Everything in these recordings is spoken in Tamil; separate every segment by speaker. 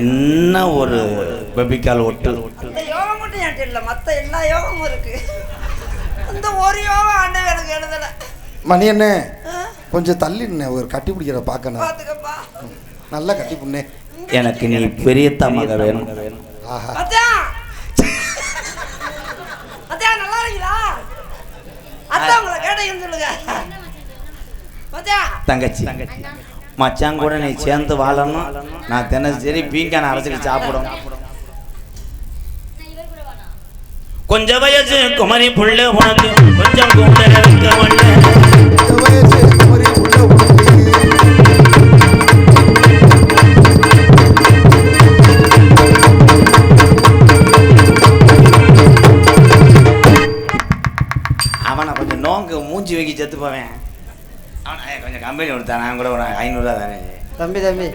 Speaker 1: என்ன ஒரு பெபிக்கால் ஒட்டு?
Speaker 2: அந்த யோகம் மட்டும் என்கிட்ட இல்லை மற்ற எல்லா யோகமும் இருக்கு. இந்த ஒரு யோகம் ஆண்டவன் எனக்கு எழுதலை.
Speaker 3: மணி அண்ணே கொஞ்சம் தள்ளி ஒரு கட்டி பிடிக்கிற பார்க்கணும்.
Speaker 2: பார்த்துக்கப்பா.
Speaker 3: நல்லா கட்டி புண்ணே.
Speaker 1: எனக்கு நீ பெரியத்தா மக வேணும்.
Speaker 3: ஆஹா.
Speaker 2: அத்தான் அத்தான் நல்லா இருக்கீங்களா? அத்தான் உங்களை கேட்டீங்கன்னு சொல்லுங்க. அத்தான்
Speaker 1: தங்கச்சி. மச்சான் கூட நீ சேர்ந்து வாழணும். நான் தினசரி பீங்கான அரைச்சிட்டு சாப்பிடும். கொஞ்சம் வயசு குமரி புள்ள உனக்கு கொஞ்சம் கூட
Speaker 3: உனக்கு.
Speaker 1: அவனை கொஞ்சம் நோங்கு மூஞ்சி வைக்கி செத்து போவேன். கொஞ்சம் கம்பெனி கொடுத்தா நான் கூட ஒரு ஐநூறுரூவா தரேன்
Speaker 2: தம்பி தம்பி.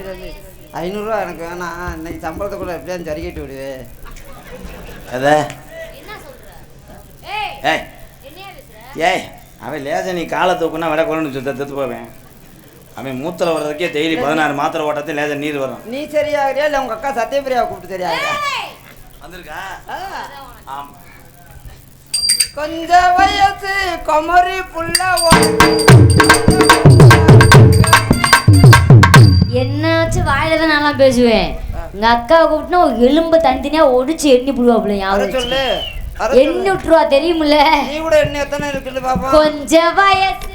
Speaker 2: ஐநூறுரூவா எனக்கு வேணாம். இன்னைக்கு சம்பளத்தை கூட எப்படியாவது சரிக்கிட்டு விடுவே
Speaker 1: எதை?
Speaker 4: என்ன சொல்ற? ஏய்.
Speaker 1: ஏய்
Speaker 4: என்னையா பேசுற?
Speaker 1: ஏய் அவன் லேசா நீ காலை தூக்குனா விட கொண்டு சுத்த செத்து போவேன். அவன் மூத்திர வர்றதுக்கே டெய்லி பதினாறு மாத்திரை ஓட்டத்தில் லேசா நீர் வரும்.
Speaker 2: நீ சரியாகிறியா இல்லை உங்கள் அக்கா சத்யபிரியாவை கூப்பிட்டு சரியாகிறியா
Speaker 4: ஏய்
Speaker 1: வந்திருக்கா? ஆமாம்
Speaker 2: கொஞ்ச வயசு குமரி புள்ள
Speaker 4: என்னாச்சும் வாயில தான் நல்லா பேசுவேன். உங்க அக்காவை கூப்பிட்டுனா ஒரு எலும்பு தனித்தனியா ஒடிச்சு எண்ணி புடுவாப்புல ஞாபகம்
Speaker 2: சொல்லு.
Speaker 4: எண்ணி விட்டுருவா தெரியுமில்ல?
Speaker 2: நீ கூட என்ன எத்தனை இருக்குல்ல பாப்பா?
Speaker 4: கொஞ்ச வயசு.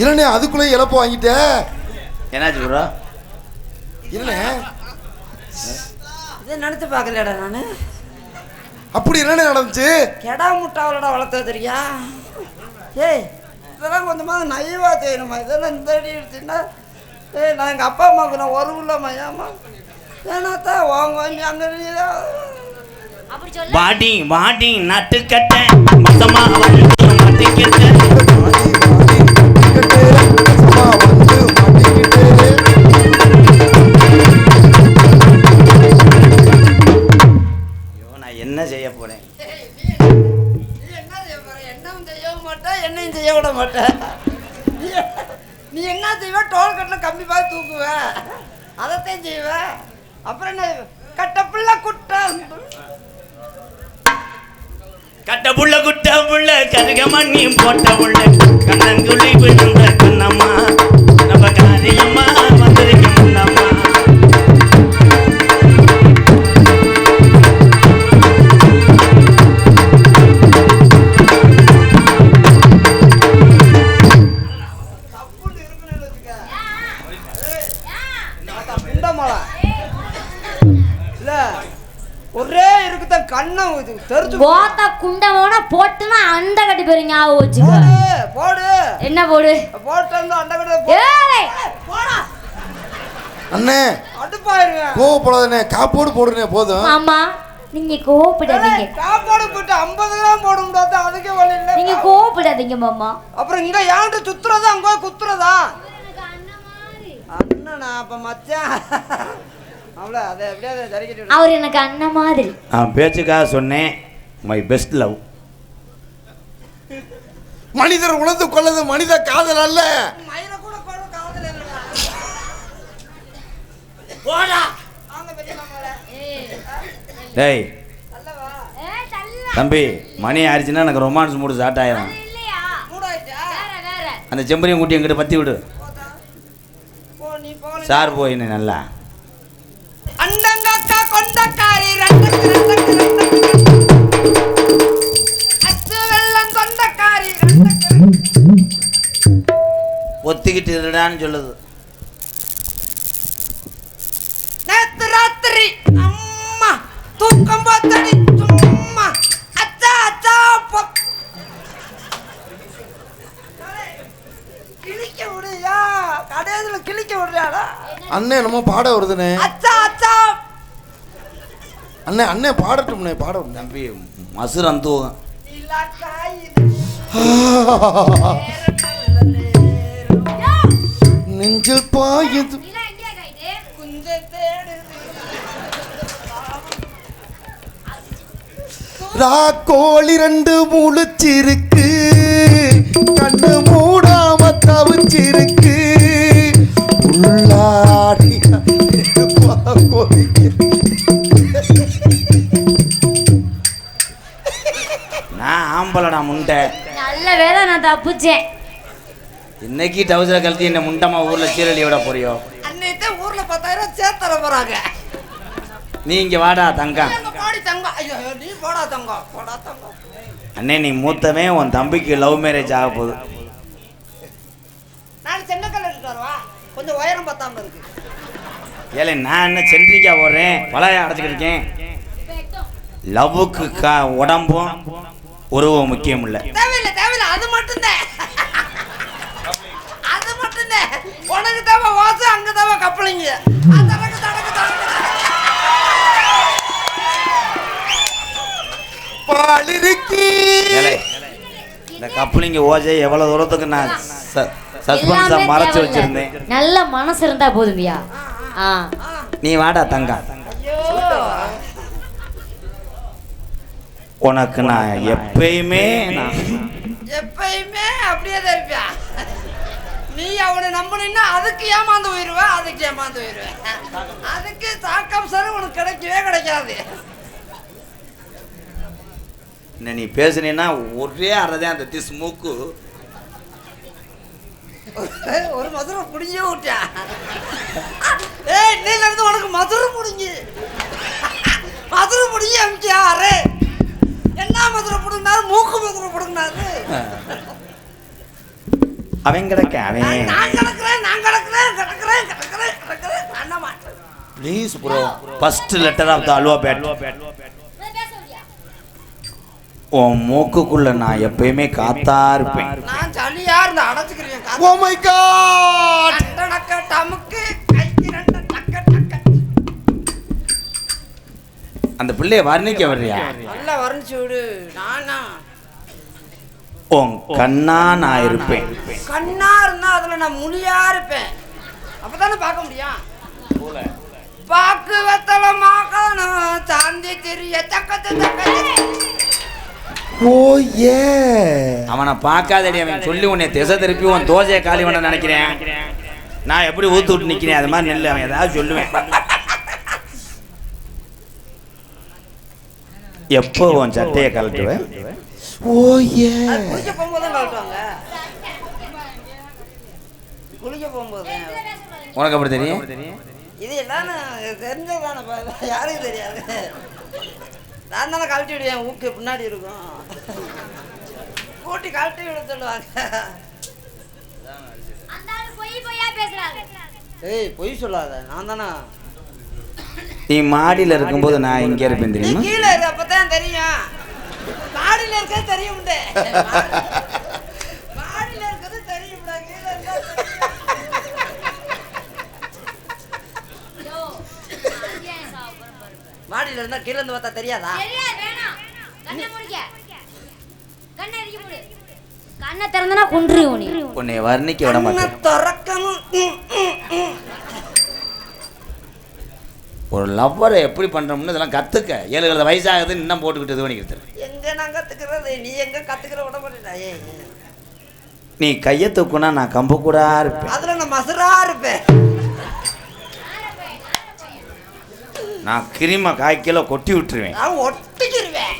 Speaker 3: இல்லண்ணே அதுக்குள்ளே இழப்பு வாங்கிட்ட.
Speaker 1: என்னாச்சு ப்ரோ
Speaker 3: இல்லண்ணே
Speaker 2: இதை நினைச்சு பார்க்கலடா நான்.
Speaker 3: அப்படி என்னண்ணே நடந்துச்சு?
Speaker 2: கெடா முட்டாவலடா வளர்த்தது தெரியா? ஏய் இதெல்லாம் கொஞ்சமாக நைவா செய்யணுமா இதெல்லாம் இந்த அடி எடுத்துன்னா ஏய் நான் எங்கள் அப்பா அம்மாவுக்கு நான் ஒரு உள்ளம்மா ஏமா ஏன்னாத்தா வாங்க வாங்கி அங்கே
Speaker 1: வாடி வாடி நட்டு கட்ட மொத்தமா என்ன செய்ய போறேன்?
Speaker 2: நீ என்ன செய்ய போற? என்னவும் செய்ய மாட்டே என்னையும் செய்ய விட மாட்டேன் நீ என்ன செய்வ? டோல் கட்டில் கம்பி பார்த்து தூக்குவ. அதைத்தான் செய்வ. அப்புறம் என்ன கட்ட பிள்ளை குட்டம்.
Speaker 1: கட்ட புள்ள குட்ட புள்ள கருக மண்ணி போட்ட புள்ள கண்ணங்குழி விழுந்த கண்ணம்மா.
Speaker 2: ஒரே இருக்குதான் கண்ணம் இது. தெரிஞ்சு
Speaker 4: கோத்தா குண்டமோனா போட்டுனா அந்த கட்டி போய் ஞாபகம் வச்சுக்க.
Speaker 2: போடு போடு.
Speaker 4: என்ன போடு?
Speaker 2: போட்டு வந்து அண்டை கிட்ட
Speaker 4: ஏய்!
Speaker 2: போடா.
Speaker 3: அண்ணே.
Speaker 2: அடுப்பாயிருவேன்
Speaker 3: கோவப்படாதண்ணே. காப்போடு போடுனே போதும்.
Speaker 4: மாமா நீங்க கோவப்படாதீங்க.
Speaker 2: சாப்பாடு போட்டு ஐம்பது கிராம் போட முடியாது. அதுக்கே வழி
Speaker 4: நீங்க
Speaker 2: இல்லை
Speaker 4: கோவப்படாதீங்க மாமா.
Speaker 2: அப்புறம் இங்க ஏன்ட்டு சுத்துறதா? அங்க குத்துறதா? அண்ணனா அப்ப மச்சான்.
Speaker 4: அவர் எனக்கு அண்ணன் மாதிரி.
Speaker 1: நான் பேச்சுக்காக சொன்னேன் மை பெஸ்ட் லவ்
Speaker 3: மனிதர் உணர்ந்து கொள்ளது மனித காதல் அல்ல.
Speaker 1: டேய்? தம்பி மணி ஆயிடுச்சுன்னா எனக்கு ரொமான்ஸ் மூடு ஸ்டார்ட் ஆயிரும்? அந்த செம்பரியும் கூட்டி எங்கிட்ட பற்றி விடு. சார் போய் நீ நல்லா. ஒத்திக்கிட்டு இருடான்னு சொல்லுது.
Speaker 2: நேத்து ராத்திரி அம்மா தூக்கம் பார்த்தடி சும்மா. அச்சா அச்சா கிழிக்க விடுயா கடையில கிழிக்க விடுறியாடா?
Speaker 3: அண்ணே என்னமோ பாட வருதுண்ணே.
Speaker 2: அச்சா அச்சா.
Speaker 3: அண்ணே அண்ணே பாடட்டும்ண்ணே பாட.
Speaker 1: தம்பி மசுரம் தூகம்
Speaker 3: நெஞ்சில் பாயுது. ராக்கோல் ரெண்டு முழிச்சிருக்கு. கண்ணு மூடாம தவிச்சிருக்கு. உள்ளாடி
Speaker 1: நான் ஆம்பளடா முண்டை.
Speaker 4: நல்ல வேலை நான் தப்புச்சேன்.
Speaker 1: இன்னைக்கு டவுசரை கழட்டி என்ன முண்டமா ஊர்ல சீரழி விட போறியோ?
Speaker 2: அன்னைக்கு ஊர்ல பத்தாயிரம் சேர்த்து தர போறாங்க.
Speaker 1: நீ இங்க வாடா தங்கம்.
Speaker 2: நீ போடா தங்கம். போடா தங்கம்.
Speaker 1: அண்ணே நீ மூத்தவன் உன் தம்பிக்கு லவ் மேரேஜ் ஆக போகுது.
Speaker 2: நான் சென்னக்கல் எடுத்துட்டு வரவா? கொஞ்சம் உயரம் பத்தாம இருக்கு.
Speaker 1: ஏலே நான் என்ன சென்ட்ரிக்கா போடுறேன்? பழைய அடைச்சிக்கிட்டு இருக்கேன். லவ்வுக்கு கா உடம்பும் உருவம் முக்கியம் இல்லை.
Speaker 2: தேவையில்லை தேவையில்லை. அது மட்டும்தான் அது மட்டும்தான் உனக்கு தேவை வாசு அங்க தேவை கப்பலிங்க தடக்கு தடக்கு தடக்கு
Speaker 1: இந்த கப்பலிங்க ஓஜை எவ்வளவு தூரத்துக்கு நான் சஸ்பென்ஸா மறைச்சு. வச்சிருந்தேன்.
Speaker 4: நல்ல மனசு இருந்தா போதும்யா
Speaker 1: நீ வாடா தங்கம்
Speaker 2: ஐயோ
Speaker 1: உனக்கு நான் எப்பயுமே நான்
Speaker 2: எப்பயுமே அப்படியே தான் இருப்பியா நீ அவனை நம்பினா அதுக்கு ஏமாந்து போயிடுவ அதுக்கு ஏமாந்து போயிடுவேன் அதுக்கு தாக்கம் சரி உனக்கு கிடைக்கவே கிடைக்காது.
Speaker 1: என்ன நீ பேசுனீன்னா ஒரே அறதான் அந்த திஸ் மூக்கு
Speaker 2: ஒரு மதுரை புடிஞ்சே விட்டியா ஏய் இன்னையில இருந்து உனக்கு மதுரை புடிஞ்சு மதுரை புடிஞ்சு அமிச்சியா அரே என்ன மதுரை புடுங்கினாரு? மூக்கு மதுரை புடுங்கினாரு.
Speaker 1: அவன் கிடக்க அவன்.
Speaker 2: நான் நான் கிடக்குறேன் நான் கிடக்குறேன் கிடக்குறேன் கிடக்குறேன் கிடக்குறேன். பண்ண மாட்டேன்.
Speaker 1: Please bro first letter of the alphabet உன் மூக்குக்குள்ள நான் எப்பயுமே காத்தா இருப்பேன்
Speaker 2: நான் சளியா இருந்து அடைச்சுக்கிறேன்
Speaker 3: ஓ மை காட்
Speaker 2: டக்க டமுக்கு கைக்கு ரெண்டு டக்க டக்க.
Speaker 1: அந்த பிள்ளைய வர்ணிக்க வர்றியா?
Speaker 2: நல்லா வரைஞ்சு விடு. நானா?
Speaker 1: உன் கண்ணா நான் இருப்பேன்
Speaker 2: கண்ணா இருந்தா அதுல நான் முனியா இருப்பேன் அப்பதானே பார்க்க முடியும்? பாக்கு வெத்தல மாக்கணும் சாந்தி திரிய தக்கத்து தக்கத்து.
Speaker 3: ஓ ஏ.
Speaker 1: அவனை பார்க்காதடி அவன். சொல்லி உன்னை திசை திருப்பி உன் தோசையை காலி பண்ண நினைக்கிறேன். நான் எப்படி ஊத்து விட்டு நிக்கிறேன்? அது மாதிரி நெல் அவன். ஏதாவது சொல்லுவேன். எப்போ உன் சட்டையை கழட்டுவேன்?
Speaker 3: ஓ ஏ
Speaker 2: குளிக்க போகும்போது தான் கழட்டுவாங்க. குளிக்க போகும்போது.
Speaker 1: உனக்கு அப்படி தெரியும்?
Speaker 2: இது எல்லாம் தெரிஞ்சதானே யாருக்கும் தெரியாது. நான் தானே கழட்டி விடுவேன் ஊக்கு பின்னாடி இருக்கும். கூட்டி கழட்டி விட சொல்லுவாங்க. ஏய் பொய் சொல்லாத. நான் தானே.
Speaker 1: நீ மாடியில் இருக்கும்போது நான் இங்கே இருப்பேன் தெரியுமா?
Speaker 2: கீழே இரு அப்பதான் தெரியும். மாடியில இருக்கிறது தெரியும் மாடியில இருக்கிறது தெரியும். மாடியில இருந்தா கீழே இருந்து பார்த்தா தெரியாதா?
Speaker 4: கண்ணை திறந்தனா குன்றுவோம் நீ
Speaker 1: உன்னை வர்ணிக்க விட மாட்டேன்.
Speaker 2: திறக்கணும்.
Speaker 1: ஒரு லவ்வரை எப்படி பண்றோம்னு இதெல்லாம் கத்துக்க. ஏழு ஏழு வயசாகுது இன்னும் போட்டுக்கிட்டு இது
Speaker 2: நான் நீ எங்க கத்துக்கிற விட மாட்டேன்
Speaker 1: நீ கையை தூக்குனா நான் கம்பு கூட இருப்பேன்.
Speaker 2: அதுல நான் மசுரா இருப்பேன்.
Speaker 1: நான் கிரிம காய் கிலோ கொட்டி விட்டுருவேன்.
Speaker 2: நான் ஒட்டிக்கிருவேன்.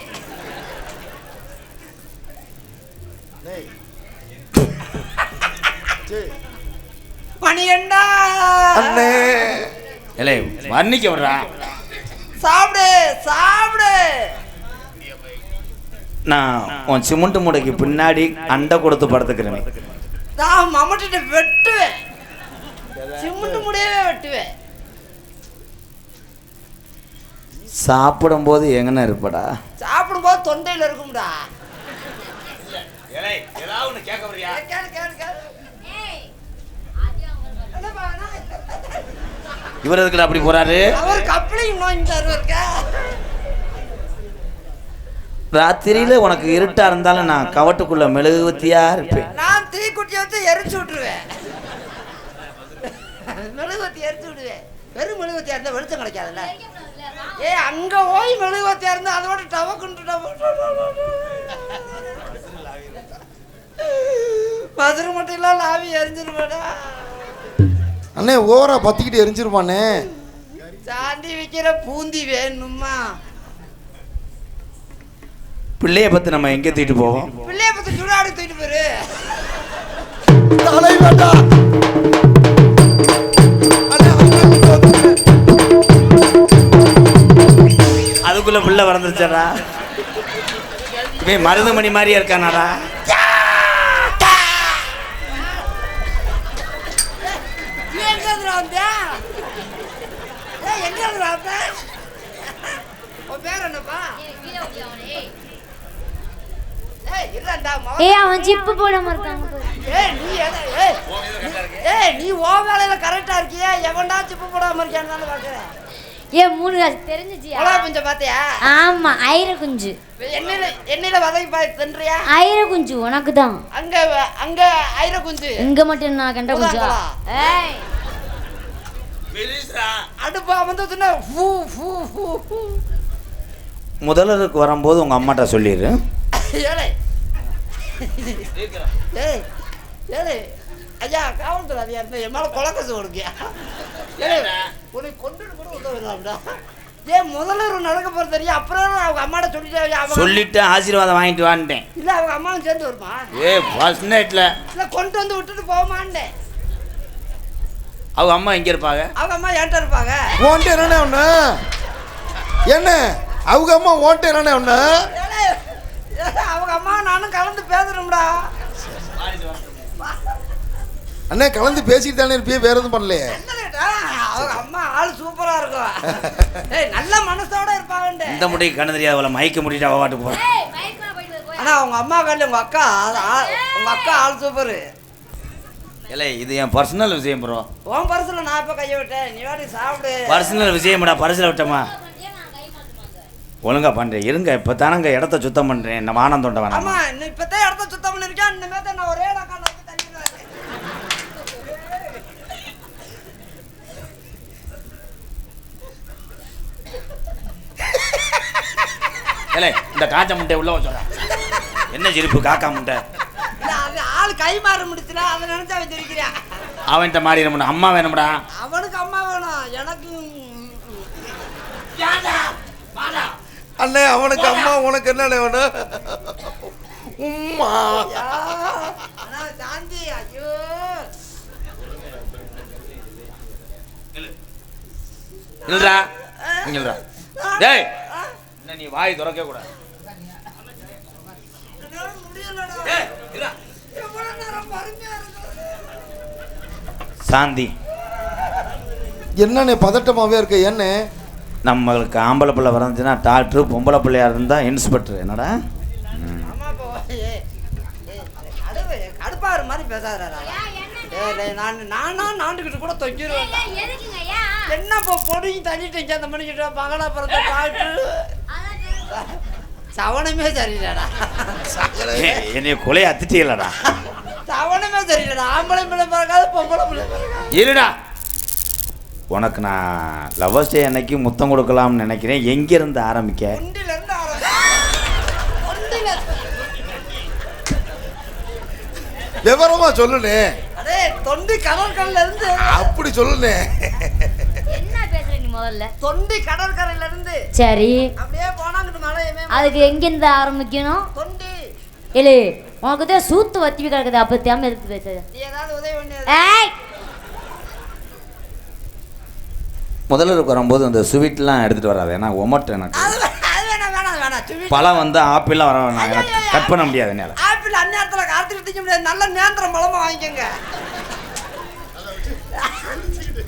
Speaker 2: மணிகண்டா
Speaker 3: அண்ணே.
Speaker 1: இல்லை வர்ணிக்க விடுறா.
Speaker 2: சாப்பிடு சாப்பிடு.
Speaker 1: நான் உன் சிமெண்ட் மூடைக்கு பின்னாடி அண்டை கொடுத்து படுத்துக்கிறேன்.
Speaker 2: நான் மம்மட்டிட்ட வெட்டுவேன். சிமெண்ட் முடியவே வெட்டுவேன்.
Speaker 1: சாப்பிடும்போது எங்கன இருப்படா?
Speaker 2: சாப்பிடும்போது தொண்டையில இருக்கும்டா?
Speaker 1: இவர் எதுக்குடா அப்படி போறாரு?
Speaker 2: அவர் கப்பலையும் நோய்ந்தாரு இருக்கா
Speaker 1: ராத்திரியில உனக்கு இருட்டா இருந்தாலும் நான் கவட்டுக்குள்ள மெழுகுவத்தியா இருப்பேன்.
Speaker 2: நான் தீக்குட்டியை வச்சு எரிச்சு விட்டுருவேன். மெழுகுவத்தி எரிச்சு விடுவேன். வெறும் மெழுகுவத்தியா இருந்தா வெளிச்சம் கிடைக்காதுல்ல? ஏ அங்க போய் மெழுகுவத்தியா இருந்தா அதோட டவக்குண்டு மதுரை மட்டும் இல்ல லாவி எரிஞ்சிருமாடா
Speaker 3: அண்ணே ஓவரா பத்திக்கிட்டு எரிஞ்சிருப்பானே.
Speaker 2: சாண்டி வைக்கிற பூந்தி வேணுமா
Speaker 1: பிள்ளைய பற்றி நம்ம எங்கே தூக்கிட்டு போவோம்?
Speaker 2: பிள்ளைய பத்தி சுடாடு தூக்கிட்டு போயிரு.
Speaker 3: தலை அண்ணே.
Speaker 1: அதுக்குள்ள பிள்ளை வளர்ந்துருச்சாடா? இவன் மருதுமணி மாதிரியே இருக்கானாடா
Speaker 2: நீ எங்க இருந்து வந்த ஏய், எங்க இருந்து வந்த உன் பேர் என்னப்பா ஏய்
Speaker 4: அவன் ஜிப்பு போடாம இருக்காங்க பாரு.
Speaker 2: ஏய் நீ ஏய் நீ- ஏய் நீ ஓ வேலையில கரெக்டா இருக்கியா? எவன்டா சிப்பு போடாம இருக்கியான்னு பாக்குறேன்.
Speaker 4: ஏன் மூணு காசு தெரிஞ்சிச்சியா?
Speaker 2: உலா குஞ்ச பாத்தியா?
Speaker 4: ஆமா ஐர குஞ்சு.
Speaker 2: எண்ணெயில எண்ணெயில வதக்கி பா தின்றியா?
Speaker 4: ஐர குஞ்சு உனக்கு தான்
Speaker 2: அங்க அங்க ஐர குஞ்சு.
Speaker 4: இங்க மட்டும் நான் கண்ட குஞ்சா? ஏய்.
Speaker 2: அடுப்பா வந்து ஃபூ ஃபூ ஃபூ ஃபூ.
Speaker 1: முதலருக்கு வரும்போது உங்கள் அம்மாட்ட சொல்லிடு.
Speaker 2: ஏழை ஏய் ஏழை ஐயா காவல்துறை அதிகாரி இருந்தா என் மேல கொலக்கசு கொடுக்கியா ஏய் உன்னை கொண்டுட்டு கூட உள்ள வருவாடா ஏன் முதல்ல ஒரு நடக்க போறது தெரியும் அப்புறம் அவங்க அம்மாட்ட சொல்லிட்டு அவங்க
Speaker 1: சொல்லிட்டு ஆசீர்வாதம் வாங்கிட்டு வான்ட்டேன்.
Speaker 2: இல்ல அவங்க அம்மாவும் சேர்ந்து வருமா?
Speaker 1: ஏ ஃபர்ஸ்ட் நைட்டில்
Speaker 2: இல்ல கொண்டு வந்து விட்டுட்டு போமான்னேன்
Speaker 1: அவங்க அம்மா எங்கே இருப்பாங்க?
Speaker 2: அவங்க அம்மா என்கிட்ட இருப்பாங்க.
Speaker 3: உன்கிட்ட என்னண்ணே ஒண்ணு? என்ன? அவங்க அம்மா ஓன்ட்ட என்னண்ணே
Speaker 2: ஏலே, அவங்க அம்மா நானும் கலந்து பேசுறோம்டா.
Speaker 3: அண்ணே கலந்து பேசிட்டு தானே இருப்பியே வேற எதுவும் பண்ணலையே?
Speaker 2: அவங்க அம்மா ஆள் சூப்பரா இருக்கும். ஏய் நல்ல மனசோட இருப்பாங்கண்டு
Speaker 1: இந்த முடிக்கு கண்ணு தெரியாத மயக்க முடிட்டு அவ
Speaker 4: போயிட்டு போய்
Speaker 2: ஆனா உங்க அம்மா கல்லு உங்க அக்கா உங்க அக்கா ஆள் சூப்பரு.
Speaker 1: இல்லை இது என் பர்சனல் விஷயம் ப்ரோ
Speaker 2: உன் பரிசுல நான் இப்ப கைய விட்டேன். நீ வாடி சாப்பிடு.
Speaker 1: பர்சனல் விஷயம்டா பரிசில் விட்டோமா ஒழுங்கா பண்ணுறேன் இருங்க இப்போ தானங்க இடத்த சுத்தம் பண்ணுறேன் நம்ம ஆனந்தோண்ட
Speaker 2: ஆமா
Speaker 1: வேணாம்?
Speaker 2: இன்னும் இப்பதான் இடத்த சுத்தம் பண்ணிருக்கேன் இனிமே தான் நான் ஒரே இடக்கால வச்சு தள்ளிடுவேன்.
Speaker 1: இல்லை இந்த காஞ்ச முட்டை உள்ள வச்சோடா என்ன சிரிப்பு காக்கா முட்டை
Speaker 2: அது ஆள் கை மாற முடிச்சுல அதை நினைச்சா அவன் சிரிக்கிறான்.
Speaker 1: அவன்கிட்ட மாறி நம்ம அம்மா வேணும்டா.
Speaker 2: அவனுக்கு அம்மா வேணும். எனக்கு ம்.
Speaker 3: அண்ணே அவனுக்கு அம்மா உனக்கு என்னண்ணே வேணும்? உம்மா.
Speaker 2: சாந்தி ஐயோ.
Speaker 1: இல்லடா இல்லடா டேய் என்ன நீ வாய் திறக்க கூடாது. சாந்தி.
Speaker 3: என்னண்ணே பதட்டமாவே இருக்க என்ன
Speaker 1: நம்மளுக்கு ஆம்பளை பிள்ளை பிறந்துச்சுன்னா டாக்டரு பொம்பளை பிள்ளையா இருந்தா இன்ஸ்பெக்டர் என்னடா?
Speaker 2: கடுப்பாரு மாதிரி டேய், நான் நானா நாண்டுக்கிட்டு கூட தொங்கிடுவேன் என்ன இப்போ பொடியும் தள்ளிட்டு அந்த மணிக்கிட்ட மகளா பிறந்த டாக்டர் சவனமே சரியில்லடா
Speaker 1: என்னைய கொலையை அத்திட்டீங்களடா
Speaker 2: சவனமே சரியில்லடா ஆம்பளை பிள்ளை பிறக்காது பொம்பளை பிள்ளை பிறக்காது.
Speaker 1: இருடா. உனக்கு நான் லவ்வர்ஸ் டே அன்னைக்கு முத்தம் கொடுக்கலாம்னு நினைக்கிறேன். எங்கிருந்து ஆரம்பிக்க?
Speaker 3: விவரமா
Speaker 2: அடே தொண்டி கடற்கரையில இருந்து
Speaker 3: அப்படி சொல்லுண்ணே.
Speaker 4: என்ன பேசுற நீ முதல்ல?
Speaker 2: தொண்டி கடற்கரையில இருந்து.
Speaker 4: சரி.
Speaker 2: அப்படியே மலையுமே
Speaker 4: அதுக்கு எங்கிருந்து ஆரம்பிக்கணும்?
Speaker 2: தொண்டி.
Speaker 4: ஏலே உனக்கு தான் சூத்து வத்தி கிடக்குது. அப்ப தேம எதுக்கு பேசுறது?
Speaker 2: நீ ஏதாவது உதவி பண்ணி
Speaker 4: ஏய்
Speaker 1: முதல்வருக்கு வரும்போது அந்த ஸ்வீட்லாம் எடுத்துகிட்டு வராது. ஏன்னா ஒமட்டு எனக்கு.
Speaker 2: அது வே- அது வேணாம் வேணாம் வேணாம். சுவி
Speaker 1: பழம் வந்து ஆப்பிள்லாம் வர வேணாம். எனக்கு கட் பண்ண முடியாது என்னால்.
Speaker 2: ஆப்பிள் அந்நேரத்துல கார்த்திகை திங்க முடியாது. நல்ல நேந்திரம் பழமா வாங்கிக்கோங்க.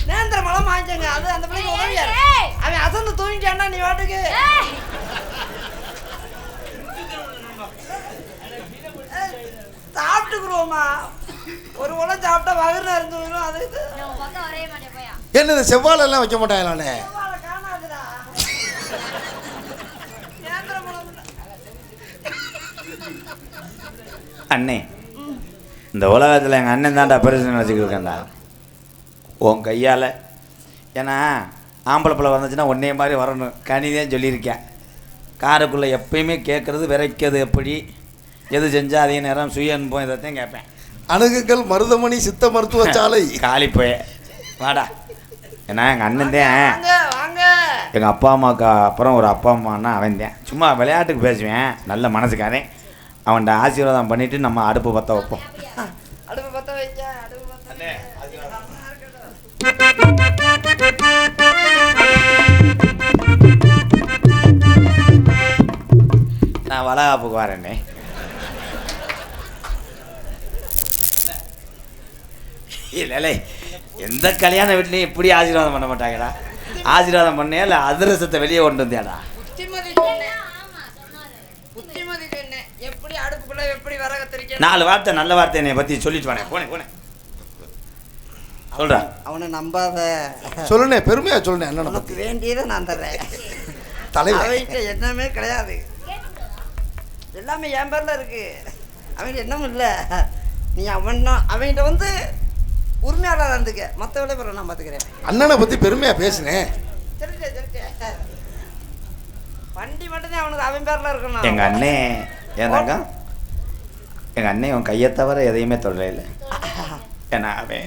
Speaker 2: நேந்திரம் பழம் வாங்கிக்கோங்க. அது அந்த பிள்ளைக்கு உதவியா இருக்கு.
Speaker 4: ஏய்.
Speaker 2: அவன் அசந்து தூங்கிட்டான்னா நீ வாட்டுக்கு சாப்பிட்டுக்குருவோமா. ஒரு உலம் சாப்பிட்டா வகுறு இருந்து வரும் அது
Speaker 3: என்னது செவ்வாழை எல்லாம் வைக்க
Speaker 2: இல்ல.
Speaker 1: அண்ணே இந்த உலகத்தில் எங்கள் அண்ணன் தான்டா பெருசு நினச்சிக்கிட்டு இருக்கேன்டா. உன் கையால் ஏன்னா ஆம்பளை பிள்ளை வந்துச்சுன்னா ஒன்னே மாதிரி வரணும். கனிதான் சொல்லியிருக்கேன். காருக்குள்ளே எப்பயுமே கேட்குறது விரைக்கிறது எப்படி எது செஞ்சால் அதிக நேரம் சுய அனுபவம் இதைத்தான் கேட்பேன்.
Speaker 3: அணுகுங்கள் மருதமணி சித்த மருத்துவ சாலை.
Speaker 1: காலி போய வாடா. ஏன்னா எங்கள் அண்ணன் தான்.
Speaker 2: வாங்க வாங்க
Speaker 1: எங்கள் அப்பா அம்மாவுக்கு அப்புறம் ஒரு அப்பா அம்மான்னா அவன் தான். சும்மா விளையாட்டுக்கு பேசுவேன். நல்ல மனசுக்காரன். அவன்கிட்ட ஆசீர்வாதம் பண்ணிவிட்டு நம்ம அடுப்பு பற்ற வைப்போம்.
Speaker 2: அடுப்பு பத்த வைக்க அடுப்பு.
Speaker 1: நான் வளகாப்புக்கு வரேனே இல்லை எந்த கல்யாண வீட்லையும் இப்படி ஆசீர்வாதம் பண்ண மாட்டாங்கடா. ஆசீர்வாதம் பண்ணே இல்லை அதிரசத்தை வெளியே கொண்டு வந்தியாடா?
Speaker 2: எப்படி எப்படி
Speaker 1: நாலு வார்த்தை நல்ல வார்த்தை என்னை பற்றி சொல்லிட்டு வானே. போனேன் போனேன் சொல்கிறா
Speaker 2: அவனை நம்பாத.
Speaker 3: சொல்லுனே பெருமையா சொல்லுனே அண்ணனை
Speaker 2: உனக்கு
Speaker 3: பத்தி.
Speaker 2: வேண்டியதை நான் தர்றேன்.
Speaker 3: தலைவர்
Speaker 2: என்னமே கிடையாது. எல்லாமே என் பேர்ல இருக்கு. அவன்கிட்ட என்னமும் இல்லை. நீ அவன் அவன்கிட்ட வந்து உரிமையாளர் இருந்துக்க. மற்ற வேலை பிறகு நான் பார்த்துக்கிறேன்
Speaker 3: அண்ணனை பத்தி பெருமையா பேசுனேன்
Speaker 2: வண்டி மட்டும்தான் அவனுக்கு அவன் பேர்ல இருக்கணும்.
Speaker 1: எங்கள் அண்ணே ஏன்னாக்கா எங்கள் அண்ணன் உன் கையை தவிர எதையுமே தொடரையில் ஏன்னா அவன்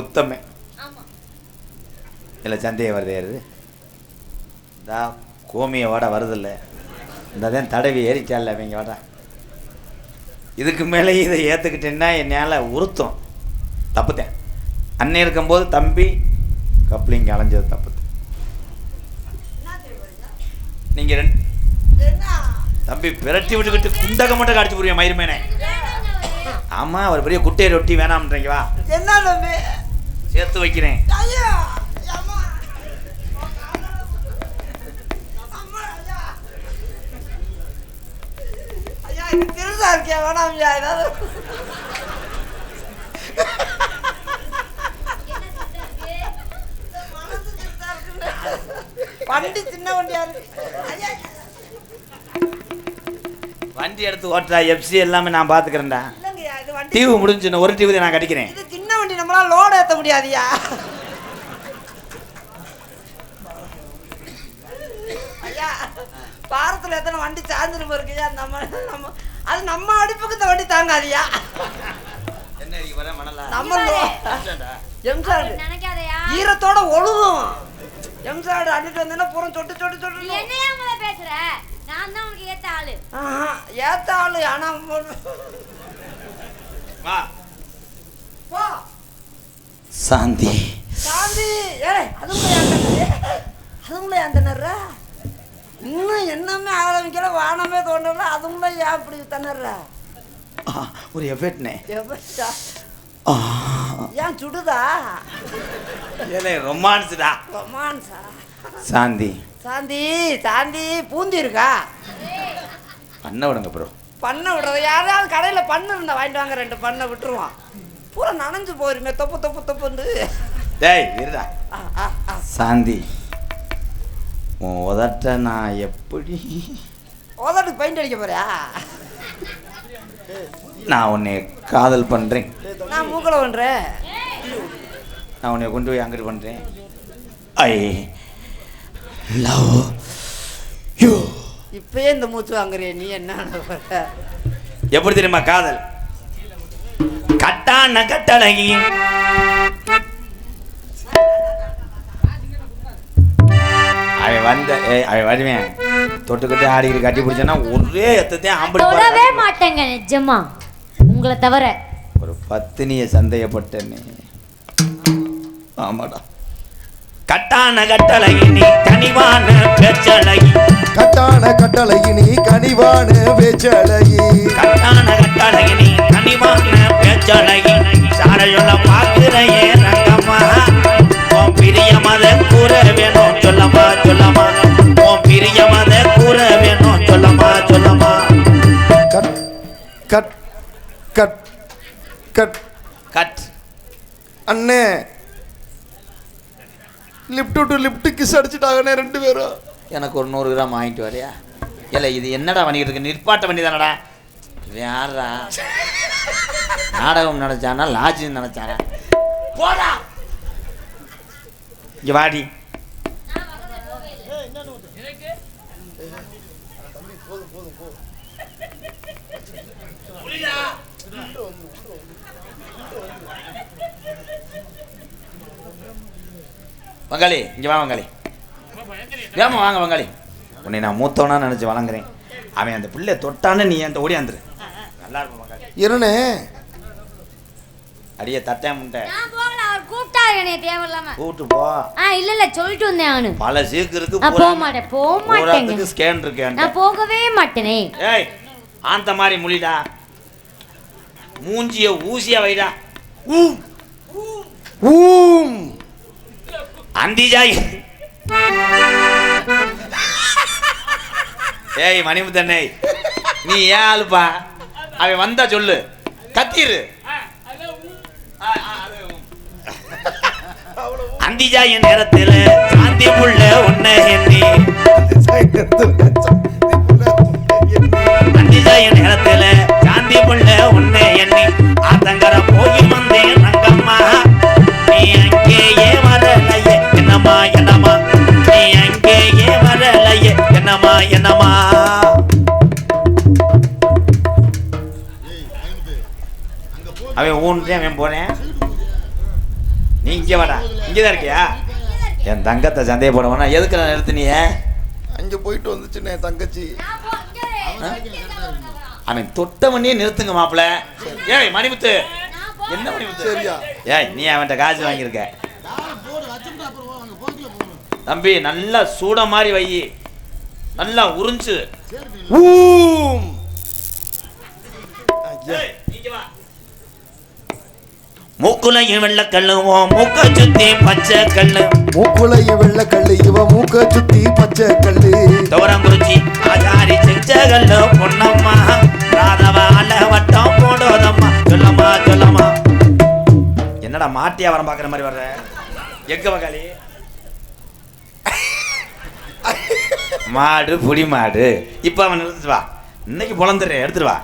Speaker 1: உத்தமே.
Speaker 4: ஆமா.
Speaker 1: இல்லை சந்தேகம் வருது ஏறுது. இதா கோமிய வாட வருதில்ல. இந்த தான் தடவி ஏறிச்சால அவங்க வாடா. இதுக்கு மேலே இதை ஏற்றுக்கிட்டேன்னா என்னால் உறுத்தும். தப்புத்தேன். அண்ணன் இருக்கும்போது தம்பி கப்ளிங் அலைஞ்சது தப்புத்தேன். நீங்கள் ரெண்டு தம்பி பிரட்டி விட்டுக்கிட்டு குண்டக மட்டும் காடிச்சு புரியும் மயிருமேனே ஆமாம் அவர் பெரிய குட்டையை ரொட்டி வேணாம்ன்றீங்க வா.
Speaker 2: என்ன தம்பி
Speaker 1: சேர்த்து வைக்கிறேன்.
Speaker 2: திருதா இருக்கியா வேணாம் ஏதாவது மனசு திருதா இருக்குல்ல. வண்டி சின்ன வண்டியா இருக்கு ஐயா
Speaker 1: வண்டி எடுத்து ஓட்டுறா எஃப்சி எல்லாமே நான்
Speaker 2: வண்டி
Speaker 1: டிவி முடிஞ்சுன்னு ஒரு டிவி நான் கட்டிக்கிறேன்
Speaker 2: இது சின்ன வண்டி நம்மளால லோடு ஏற்ற முடியாதுயா ஐயா வாரத்தில் எத்தனை வண்டி சார்ந்துட்டு இருக்குயா நம்ம நம்ம அது நம்ம அடுப்புக்கு இந்த வண்டி தாங்காதியா நம்ம எம்சாடு
Speaker 4: நினைக்காதயா?
Speaker 2: ஈரத்தோட ஒழுகும். எம்சாடு அள்ளிட்டு வந்தேன்னா பூரம் சொட்டு சொட்டு சொட்டு
Speaker 4: என்னையா உங்களை பேசுற? நான் தான் உனக்கு ஏத்த ஆளு.
Speaker 2: ஆஹா, ஏத்த ஆளு ஆனா போ.
Speaker 1: சாந்தி.
Speaker 2: சாந்தி. ஏய் அதுங்களை ஏன் திணற? இன்னும் என்னமே ஆரம்பிக்கல வானமே தோணல அதுங்களை ஏன் அப்படி திணற?
Speaker 1: ஆ, ஒரு எஃபெக்ட்னே
Speaker 2: எப்பா ஏன் சுடுதா?
Speaker 1: ஏலே ரொமான்ஸ்டா.
Speaker 2: ரொமான்ஸா?
Speaker 1: சாந்தி.
Speaker 2: சாந்தி சாந்தி பூந்தி இருக்கா?
Speaker 1: பண்ண விடுங்க ப்ரோ
Speaker 2: பண்ண விடுறது யாராவது கடையில் பண்ணு இருந்தா வாங்கிட்டு வாங்க ரெண்டு பண்ணை விட்டுருவான் பூரா நனைஞ்சு போயிருமே தொப்பு தொப்பு தொப்புண்டு
Speaker 1: டேய் இருடா. சாந்தி உன் உதட்ட நான் எப்படி
Speaker 2: உதட்டுக்கு பெயிண்ட் அடிக்க போறியா?
Speaker 1: நான் உன்னை காதல் பண்ணுறேன்
Speaker 2: நான் மூக்கில் பண்ணுறேன்
Speaker 1: நான் உன்னை கொண்டு போய் அங்கிட்டு பண்ணுறேன் ஐ லவ் யூ.
Speaker 2: இப்பயே இந்த மூச்சு வாங்குறிய நீ என்ன?
Speaker 1: எப்படி தெரியுமா காதல்? கட்டான கட்டழகி அவன் வந்த ஏய், அவன் வருவேன். தொட்டுக்கிட்டு ஆடிக்கிட்டு கட்டி பிடிச்சானா ஒரே எத்தையும் ஆம்பளை.
Speaker 4: மாட்டேங்க நிஜமா. உங்களை தவிர.
Speaker 1: ஒரு பத்தினிய சந்தேகப்பட்டேன்னு ஆமாடா. கட்டான கட்டழகி நீ கனிவான பேச்சழகி
Speaker 3: கட்டான கட்டளையினி கனிவான வேச்சழகி
Speaker 1: கட்டான கட்டழகி நீ கனிவான பேச்சழகி சாரையுள்ள பாக்குறையே ரங்கம்மா. உன் பிரிய மத கூற வேணும் சொல்லம்மா சொல்லம்மா. உன் பிரிய மத கூற வேணும் சொல்லம்மா. சொல்லம்மா
Speaker 3: கட் கட் கட். கட். அண்ணே. லிஃப்ட் விட்டு லிஃப்ட் கிஸ் அடிச்சிட்டாங்கண்ணே ரெண்டு பேரும்.
Speaker 1: எனக்கு ஒரு நூறு கிராம் வாங்கிட்டு வரையா? இல்லை இது என்னடா பண்ணிக்கிட்டு இருக்கு? நிற்பாட்ட பண்ணி தானடா யாரா நாடகம் நினச்சானா லாட்ஜ் நினச்சானா? போடா! இங்கே வாடி. போதும் வங்காளி இங்கே வா வங்காளி. வேமா வாங்க வங்காளி. உன்னை நான் மூத்தவனா நினச்சி வணங்குறேன் அவன் அந்த பிள்ளை தொட்டான்னு நீ அந்த ஓடியாந்துரு நல்லா இருக்கும் வங்காளி.
Speaker 3: இருண்ணே
Speaker 1: அடியே தட்டேன் முட்டை கூட்டு போ.
Speaker 4: ஆ இல்ல இல்ல சொல்லிட்டு வந்தேன் அவனு.
Speaker 1: பல சீக்கு இருக்கு
Speaker 4: போக மாட்டேன் போக
Speaker 1: ஸ்கேன் இருக்கு என்கிட்ட.
Speaker 4: நான் போகவே மாட்டேனே.
Speaker 1: ஏய் ஆந்த மாதிரி முழிடா. மூஞ்சிய ஊசியா வைடா.
Speaker 3: ஊம்
Speaker 1: அந்திஜாய் ஏய் மணிமுத்தன்னை நீ ஏன் ஆளுப்பா? அவன் வந்தா சொல்லு. கத்திரு. அந்திஜாய் நேரத்தில் சாந்தி புள்ள உன்னை எண்ணி. அந்திஜாய் நேரத்தில் சாந்தி புள்ள உன்னை எண்ணி. ஆத்தங்கர போய் வந்தேன் ரங்கம்மா. வரலையே என்னம்மா என்னம்மா அவன் ஊன்ட்டு அவன் போனேன் நீ இங்கே வாடா. இங்கே தான் இருக்கியா? என் தங்கத்தை சந்தேகப்படுவானா எதுக்கு நான் நிறுத்தினிய
Speaker 3: அங்க போயிட்டு வந்துச்சுண்ணே தங்கச்சி.
Speaker 1: அவன் தொட்டவனே நிறுத்துங்க மாப்பிள ஏய் மணிமுத்து. என்ன மணிமுத்து?
Speaker 3: சரியா.
Speaker 1: ஏய் நீ அவன்கிட்ட காசு வாங்கியிருக்க. தம்பி நல்லா சூட மாதிரி வை. நல்லா உறிஞ்சு.
Speaker 3: ஊம்.
Speaker 1: மூக்குலையும் வெள்ளக்கல்லும் மூக்க சுத்தி பச்சை கல்லு.
Speaker 3: மூக்குலைய வெள்ள கல்லு இவ மூக்க சுத்தி பச்சை கல்லு.
Speaker 1: துவரங்குறிச்சி ஆச்சாரி செஞ்ச கல்லு பொன்னம்மா. ராதவால வட்டம் போடுவதம்மா சொல்லம்மா சொல்லம்மா. என்னடா மாட்டியா வரம் பார்க்குற மாதிரி வர்ற? எங்க வகாலி மாடு புடி மாடு. இப்போ அவன் நிறுத்துட்டு வா. இன்னைக்கு பொழந்துடுறேன் எடுத்துட்டு வா.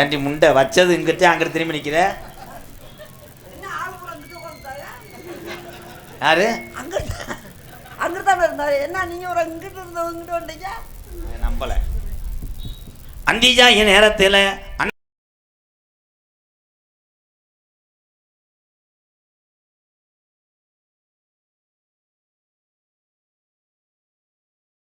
Speaker 1: ஏன்டி முண்டை வச்சது இங்கிட்ட அங்கிட்டு திரும்பி நிற்கிற யாரு? நம்பலை. அந்திஜா என் நேரத்தில்